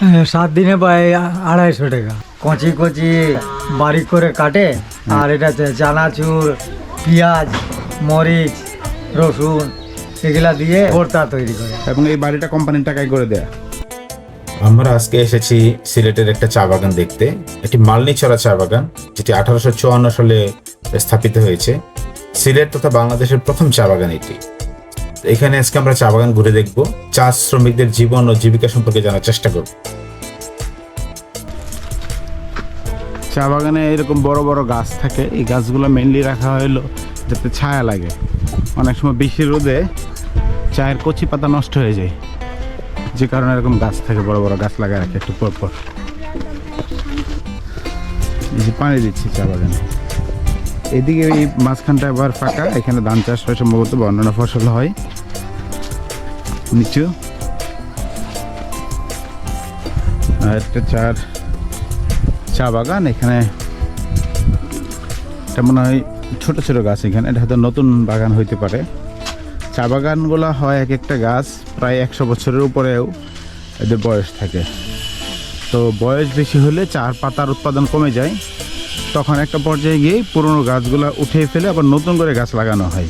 হ্যাঁ, সাত দিনে পাই আড়াইশো টাকা। কচি কচি বারিক করে কাটে আর এটা হচ্ছে চানাচুর পেঁয়াজ মরিচ রসুন এগুলা দিয়ে ভর্তা তৈরি করে। এবং এই বাড়িটা কোম্পানির টাকায় করে দেয়া। আমরা আজকে এসেছি সিলেটের একটা চা বাগান দেখতে। একটি মালনিচড়া চা বাগান যেটি আঠারোশো চুয়ান্ন সালে স্থাপিত হয়েছে। সিলেট তথা বাংলাদেশের প্রথম চা বাগান এটি। এখানে আজকে আমরা চা বাগান ঘুরে দেখব। চা শ্রমিকদের জীবন ও জীবিকা সম্পর্কে জানার চেষ্টা করব। চা বাগানে এরকম বড় বড় গাছ থাকে। এই গাছগুলো মেনলি রাখা হলো যাতে ছায়া লাগে। অনেক সময় বেশি রোদে চায়ের কচি পাতা নষ্ট হয়ে যায়। যে কারণে এরকম গাছ থাকে, বড় বড় গাছ লাগায় রাখে একটু পর পর। এই যে পানি দিচ্ছি চা বাগানে। এদিকে এই মাঝখানটা আবার ফাঁকা, এখানে ধান চাষ হয় সম্ভবত, বা অন্যান্য ফসল হয়। নিচু আর একটা চার, চা বাগান, এখানে এটা মনে হয় ছোটো ছোটো গাছ এখানে, এটা হয়তো নতুন বাগান হইতে পারে। চা বাগানগুলো হয় এক একটা গাছ প্রায় একশো বছরের উপরেও এদের বয়স থাকে। তো বয়স বেশি হলে চার পাতার উৎপাদন কমে যায়। তখন একটা পর্যায়ে গিয়ে পুরনো গাছগুলো উঠিয়ে ফেলে আবার নতুন করে গাছ লাগানো হয়।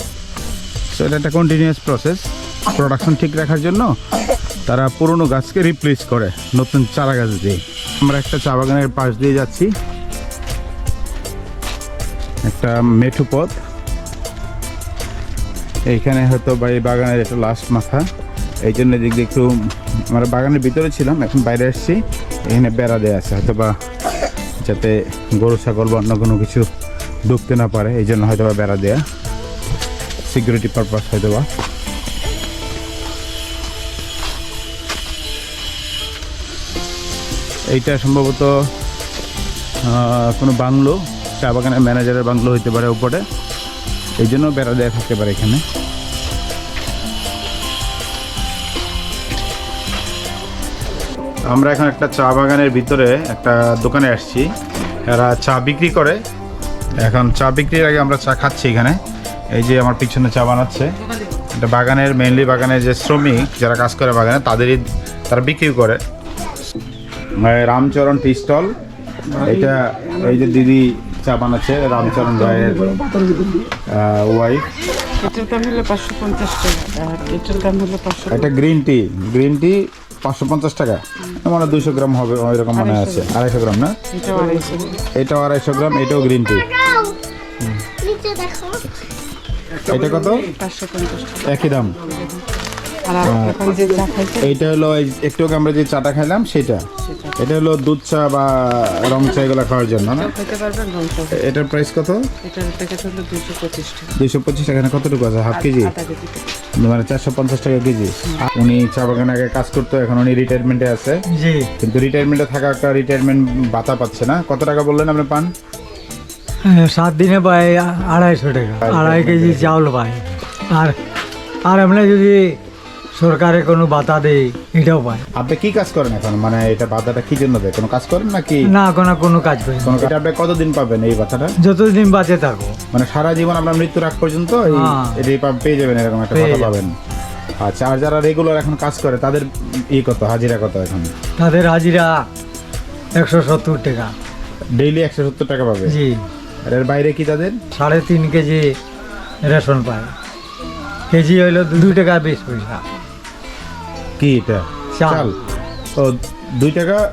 সো এটা একটা কন্টিনিউয়াস প্রসেস প্রোডাকশন ঠিক রাখার জন্য তারা পুরনো গাছকে রিপ্লেস করে, নতুন চারা গাছ দিয়ে। আমরা একটা চা বাগানের পাশ দিয়ে যাচ্ছি। একটা মেঠু পথ। এইখানে হয়তো বা এই বাগানের একটা লাস্ট মাথা। এই জন্য দিয়ে একটু, আমরা বাগানের ভিতরে ছিলাম, এখন বাইরে এসেছি এখানে বেড়া দেওয়া আছে, হয়তো বা যাতে গরু, ছাগল বা অন্য কোনো কিছু ঢুকতে না পারে, এই জন্য হয়তো বা বেড়া দেয়া। সিকিউরিটি পারপাস হয়তো বা। এইটা সম্ভবত কোনো বাংলো, চা বাগানের ম্যানেজারের বাংলো হইতে পারে উপরে। এই জন্য বেড়া দেওয়া থাকতে পারে এখানে। আমরা এখন একটা চা বাগানের ভিতরে একটা দোকানে আসছি। এরা চা বিক্রি করে। এখন চা বিক্রির আগে আমরা চা খাচ্ছি এখানে। এই যে আমার পিছনে চা বানাচ্ছে। এটা বাগানের মেইনলি বাগানের যে শ্রমিক যারা কাজ করে বাগানে, তাদেরই, তারা বিক্রি করে। Ramcharan tea stall. এটা এই যে দিদি চা বানাচ্ছে রামচরণ ভাইয়ের ওয়াইফ এটার দাম হলো পাঁচশো পঞ্চাশ টাকা আর এটার দাম হলো পাঁচশো এটা গ্রিন টি গ্রিন টি পাঁচশো পঞ্চাশ টাকা। মানে দুশো গ্রাম হবে ওইরকম মনে আছে। আড়াইশো গ্রাম না? এটাও আড়াইশো গ্রাম। এটাও গ্রিন টি এটা কত? একই দাম। আর এখন যে চা খাইছে এইটা হলো একটু আমরা যে চাটা খাইলাম সেটা। এটা হলো দুধ চা বা রং চা এগুলো খাওয়ার জন্য না? খেতে পারবেন রং চা। এটার প্রাইস কত? এটার প্যাকেট হলো দুশো পঁচিশ টাকা। দুইশো পঁচিশ টাকা এখানে কতটুকু আছে? Half KG. মানে চারশো পঞ্চাশ টাকা কেজি। উনি চা বাগানে আগে কাজ করতো এখন উনি রিটায়ারমেন্টে আছে। জি। কিন্তু রিটায়ারমেন্টে থাকা একটা রিটায়ারমেন্ট ভাতা পাচ্ছে না। কত টাকা বললেন আপনি পান? হ্যাঁ, সাত দিনে পাই আড়াইশো টাকা। আড়াই কেজি চাউল পাই আর আর এমনি যদি সরকারে কোনো বাতা দেয় এটাও পায়। আপনি কি কাজ করেন এখন? মানে এটা ভাতাটা কি জন্য দেয়? কোনো কাজ করেন নাকি? না কোনো কোনো কাজ করি কোনো এটা আপনি কতদিন পাবেন এই ভাতাটা যতদিন বাঁচে থাকো মানে সারা জীবন আপনার মৃত্যুর আগ পর্যন্ত এই হ্যাঁ। পেয়ে যাবেন এরকম একটা কথা পাবেন। আচ্ছা আর যারা রেগুলার এখন কাজ করে তাদের ই কত? হাজিরা কত এখন? তাদের হাজিরা একশো সত্তর টাকা। ডেইলি একশো সত্তর টাকা পাবে? জি। আর এর বাইরে কি তাদের? সাড়ে তিন কেজি রেশন পায়। কেজি হইল দুই টাকা বিশ পয়সা। কি এটা? চাল। চাল। ও দুই টাকা?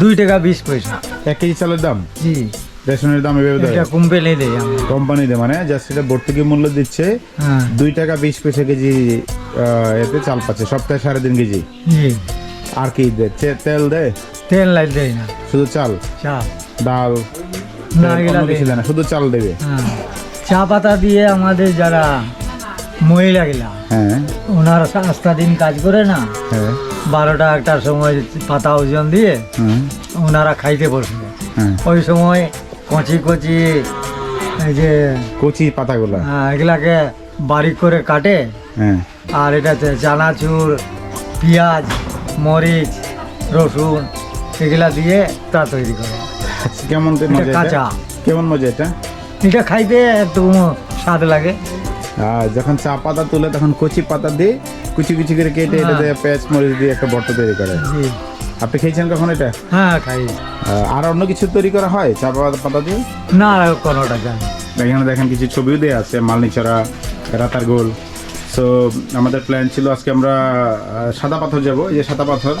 দুই টাকা বিশ পয়সা। এক কেজি চালের দাম? জি। রেশনের দাম এভাবে দেয় এটা কোম্পানি দেয় মানে জাস্ট এটা ভর্তুকি মূল্য দিচ্ছে? হ্যাঁ। দুই টাকা বিশ পয়সা কেজি আহ, এতে চাল পাচ্ছে সপ্তাহে সাড়ে তিন কেজি। জি। আর কি দেয়? তেল দেয়? তেল লাইট দেয় না। শুধু চাল? চা ডাল? না তেল, এগুলা অন্য কিছু দেয় দেয় না শুধু চাল দেবে? হ্যাঁ। চা পাতা দিয়ে আমাদের যারা মহিলাগুলা হ্যাঁ। ওনারা সাতটা দিন কাজ করে না। হ্যাঁ। বারোটা একটার সময় পাতা ওজন দিয়ে হ্যাঁ ওনারা খাইতে বসবে। হ্যাঁ। ওই সময় কচি কচি এই যে কচি পাতাগুলা। আহ, এগুলাকে বারিক করে কাটে। হ্যাঁ। আর এটাতে চানাচুর পেঁয়াজ মরিচ রসুন এগুলা দিয়ে তা তৈরি করে। কেমন? কাঁচা। কেমন মজা এটা? এটা খাইতে একটু স্বাদ লাগে। আর যখন চা পাতা তুলে তখন কচি পাতা দিয়ে কুচি কুচি করে কেটে এটা হ্যাঁ। দিয়ে পেঁয়াজ মরিচ দিয়ে একটা বর্ত তৈরি করে। আপনি খেয়েছেন কখন এটা? হ্যাঁ খাই। আর অন্য কিছু তৈরি করা হয় চা পাতা- পাতা দিয়ে? না কোনোটা এখানে দেখেন কিছু ছবিও দেওয়া আছে মালনিচড়া রাতার গোল। সো আমাদের প্ল্যান ছিল আজকে আমরা সাদা পাথর যাব এই যে সাদা পাথর।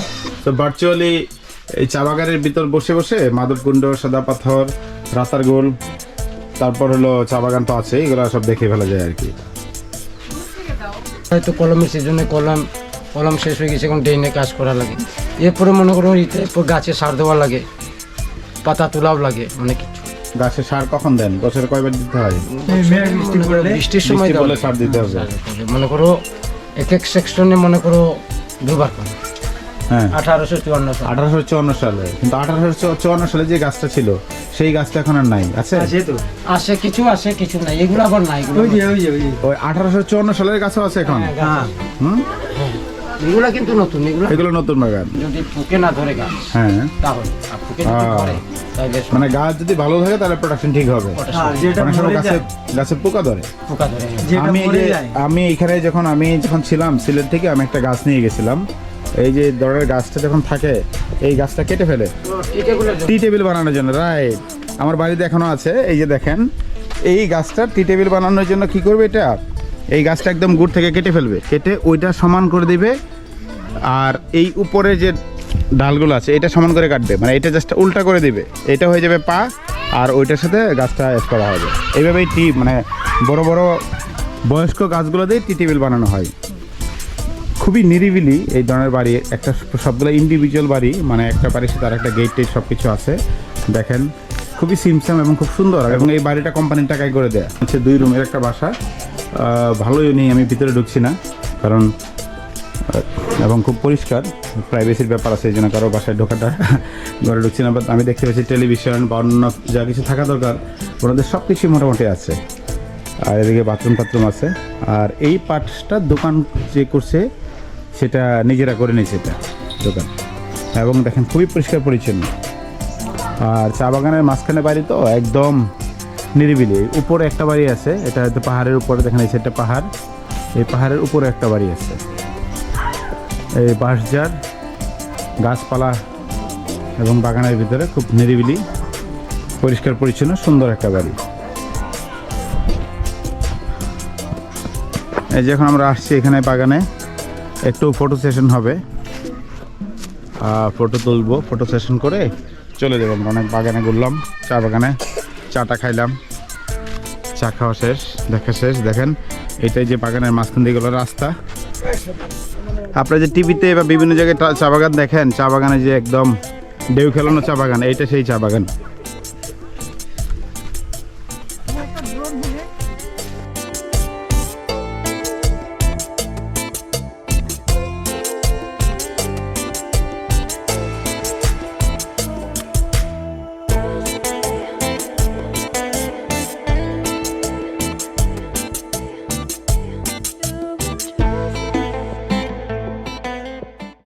তো ভার্চুয়ালি এই চা বাগানের ভিতর বসে বসে মাধবকুণ্ড সাদা পাথর রাতার গোল তারপর হলো চা বাগান তো আছে এগুলো সব দেখে ফেলা যায় আর কি। হয়তো কলমের সিজনে কলম কলম শেষ হয়ে গেছে এখন ডেইনে কাজ করা লাগে। এরপরে মনে করো এরপর গাছে সার দেওয়া লাগে পাতা তোলাও লাগে অনেক কিছু। গাছে সার কখন দেন? বছরে কয়বার দিতে হয়? মনে বৃষ্টির সময়। সার দিতে হবে। মনে করো এক এক সেকশনে মনে করো দুবার করে। আঠারোশো চুয়ান্ন সাল। আঠারোশো চুয়ান্ন সালে। কিন্তু আঠারোশো চুয়ান্ন সালে যে গাছটা ছিল সেই গাছটা এখন আর নাই আছে? আছে তো আসে কিছু আসে কিছু নাই এগুলো আবার নাই ওই যে ওই যে ওই আঠারোশো চুয়ান্ন সালের গাছও আছে এখন? হ্যাঁ হুম? এগুলা কিন্তু নতুন এগুলো এগুলো নতুন বাগান। যদি না ধরে গাছ হ্যাঁ। তাহলে আর যদি ধরে মানে গাছ যদি ভালো থাকে তাহলে প্রোডাকশন ঠিক হবে। মরে গাছে গাছে পোকা ধরে? পোকা ধরে আমি আমি এখানে যখন আমি যখন ছিলাম সিলেট থেকে আমি একটা গাছ নিয়ে গেছিলাম। এই যে দরের গাছটা যখন থাকে এই গাছটা কেটে ফেলে। টি টেবিল বানানোর জন্য রাইট আমার বাড়িতে এখনও আছে এই যে দেখেন। এই গাছটা টি টেবিল বানানোর জন্য কি করবে এটা? এই গাছটা একদম গুড় থেকে কেটে ফেলবে। কেটে ওইটা সমান করে দিবে আর এই উপরে যে ডালগুলো আছে এটা সমান করে কাটবে। মানে এটা জাস্ট উল্টা করে দিবে। এটা হয়ে যাবে পা আর ওইটার সাথে গাছটা অ্যাড করা হবে। এইভাবেই টি মানে বড় বড় বয়স্ক গাছগুলো দিয়ে টি টেবিল বানানো হয়। খুবই নিরিবিলি এই ধরনের বাড়ি। একটা সবগুলো ইন্ডিভিজুয়াল বাড়ি মানে একটা বাড়ির সাথে আর একটা গেট টেট সব কিছু আছে। দেখেন, খুবই সিমসাম এবং খুব সুন্দর। এবং এই বাড়িটা কোম্পানির টাকায় করে দেয়া। হচ্ছে দুই রুমের একটা বাসা। ভালোই নেই, আমি ভিতরে ঢুকছি না। কারণ এবং খুব পরিষ্কার। প্রাইভেসির ব্যাপার আছে, এই জন্য কারও বাসায় ঢোকাটা ঘরে ঢুকছি না। বাট আমি দেখতে পাচ্ছি টেলিভিশন বা অন্য যা কিছু থাকা দরকার, ওনাদের সব কিছুই মোটামুটি আছে। আর এদিকে বাথরুম টাথরুম আছে। আর এই পার্টসটা দোকান যে করছে সেটা নিজেরা করে নিয়েছে এটা দোকান। এবং দেখেন খুবই পরিষ্কার পরিচ্ছন্ন। আর চা বাগানের মাঝখানে বাড়ি তো একদম নিরিবিলি। উপরে একটা বাড়ি আছে, এটা হয়তো পাহাড়ের উপরে, দেখেন এই সেটা পাহাড়। এই পাহাড়ের উপরে একটা বাড়ি আছে। এই বাঁশঝাড় গাছপালা এবং বাগানের ভিতরে খুব নিরিবিলি, পরিষ্কার পরিচ্ছন্ন, সুন্দর একটা বাড়ি। এই যে এখন আমরা আসছি এখানে বাগানে। একটু ফটো সেশন হবে। ফটো তুলবো ফটো সেশন করে চলে যাব অনেক বাগানে ঘুরলাম, চা বাগানে। চাটা খাইলাম। চা খাওয়া শেষ, দেখা শেষ। দেখেন, এটাই যে বাগানের মাঝখান দিয়ে গেলো রাস্তা। আপনারা যে টিভিতে বা বিভিন্ন জায়গায় চা বাগান দেখেন, চা বাগানে যে একদম ঢেউ খেলানো চা বাগান, এইটা সেই চা বাগান।